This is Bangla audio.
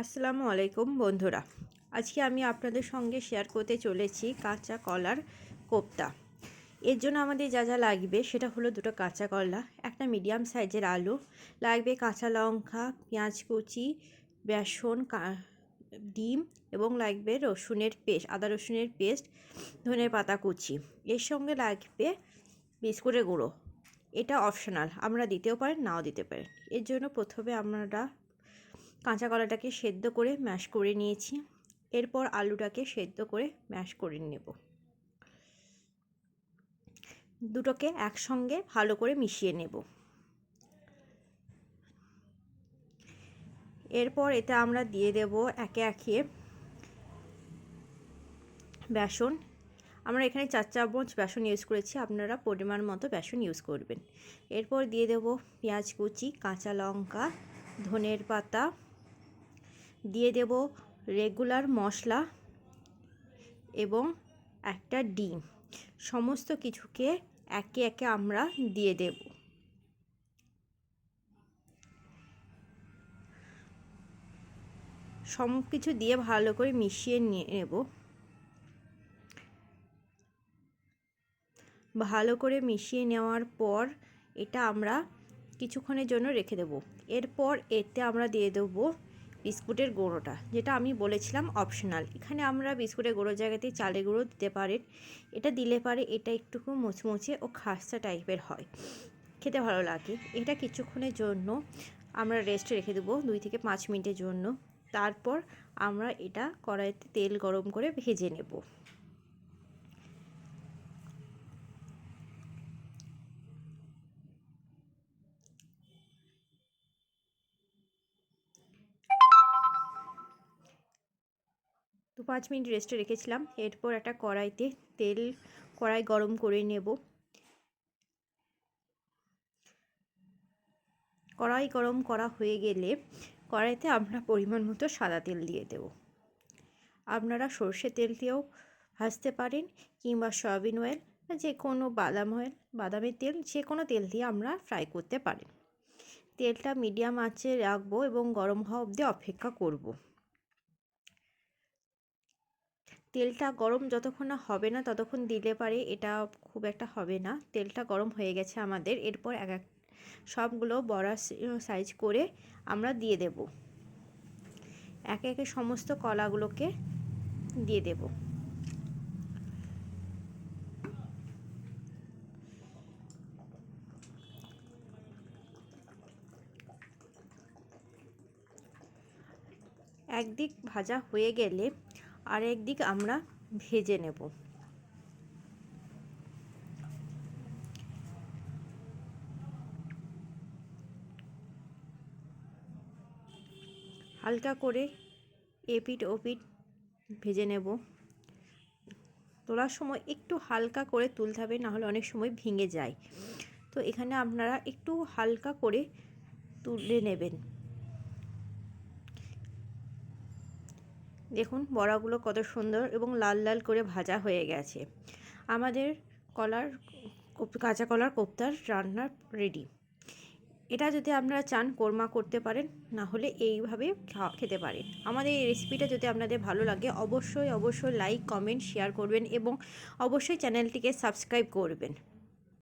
আসসালামু আলাইকুম বন্ধুরা। আজকে আমি আপনাদের সঙ্গে শেয়ার করতে চলেছি কাঁচা কলার কোপ্তা। এর জন্য আমাদের যা যা লাগবে সেটা হলো দুটো কাঁচা কলা, একটা মিডিয়াম সাইজের আলু, লাগবে কাঁচা লঙ্কা, পেঁয়াজ কুচি, বেসন ডিম এবং লাগবে রসুনের পেস্ট, আদা রসুনের পেস্ট ধনের পাতা কুচি। এর সঙ্গে লাগবে বিস্কুটের গুঁড়ো। এটা অপশনাল আমরা দিতেও পারেন, নাও দিতে পারেন। এর জন্য প্রথমে আমরা কাঁচা কলাটাকে সেদ্ধ করে ম্যাশ করে নিয়েছি। এরপর আলুটাকে সেদ্ধ করে ম্যাশ করে নেব। দুটোকে একসঙ্গে ভালো করে মিশিয়ে নেব। এরপর এতে আমরা দিয়ে দেব একে একে বেসন। আমরা এখানে চার চামচ বেসন ইউজ করেছি। আপনারা পরিমাণ মতো বেসন ইউজ করবেন। এরপর দিয়ে দেব পেঁয়াজ কুচি, কাঁচা লঙ্কা, ধনের পাতা দিয়ে দেব রেগুলার মশলা এবং একটা ডিম। সমস্ত কিছুকে একে একে আমরা দিয়ে দেব। সব কিছু দিয়ে ভালো করে মিশিয়ে নিয়ে নেব। ভালো করে মিশিয়ে নেওয়ার পর এটা আমরা কিছুক্ষণের জন্য রেখে দেব। এরপর এতে আমরা দিয়ে দেবো বিস্কুটের গুঁড়োটা, যেটা আমি বলেছিলাম অপশনাল এখানে আমরা বিস্কুটের গুঁড়োর জায়গাতে চালের গুঁড়ো দিতে পারেন। এটা দিলে পারে এটা একটুকু মুচমুচে ও খাস্তা টাইপের হয়। খেতে ভালো লাগে। এটা কিছুক্ষণের জন্য আমরা রেস্টে রেখে দেবো দুই থেকে পাঁচ মিনিটের জন্য। তারপর আমরা এটা কড়াইতে তেল গরম করে ভেজে নেব। পাঁচ মিনিট রেস্টে রেখেছিলাম। এরপর একটা কড়াইতে তেল, কড়াই গরম করে নেব। কড়াই গরম করা হয়ে গেলে কড়াইতে আমরা পরিমাণ মতো সাদা তেল দিয়ে দেব। আপনারা সর্ষে তেল দিয়েও ভাজতে পারেন কিংবা সয়াবিন অয়েল বা যে কোনো বাদাম অয়েল, বাদামের তেল, যে কোনো তেল দিয়ে আমরা ফ্রাই করতে পারি তেলটা মিডিয়াম আঁচে রাখব এবং গরম হওয়া অবধি অপেক্ষা করব। তেলটা গরম যতক্ষণ না হবে না ততক্ষণ দিলে পারে এটা খুব একটা হবে না। তেলটা গরম হয়ে গেছে আমাদের। এরপর এক এক সবগুলো বড়া সাইজ করে আমরা দিয়ে দেব। একে একে সমস্ত কলাগুলোকে দিয়ে দেব। একদিক ভাজা হয়ে গেলে আর একদিক আমরা ভেজে নেব। হালকা করে এপিট ওপিট ভেজে নেব। তোলার সময় একটু হালকা করে তুলতে হবে নাহলে অনেক সময় ভেঙে যায়। তো এখানে আপনারা একটু হালকা করে তুলে নেবেন। দেখুন, বড়াগুলো কত সুন্দর এবং লাল লাল করে ভাজা হয়ে গেছে। আমাদের কলার কাঁচা কলার কোপ্তার রান্না রেডি এটা যদি আপনারা চান কোরমা করতে পারেন, না হলে এইভাবে খেতে পারেন। আমাদের এই রেসিপিটা যদি আপনাদের ভালো লাগে, অবশ্যই অবশ্যই লাইক কমেন্ট শেয়ার করবেন এবং অবশ্যই চ্যানেলটিকে সাবস্ক্রাইব করবেন।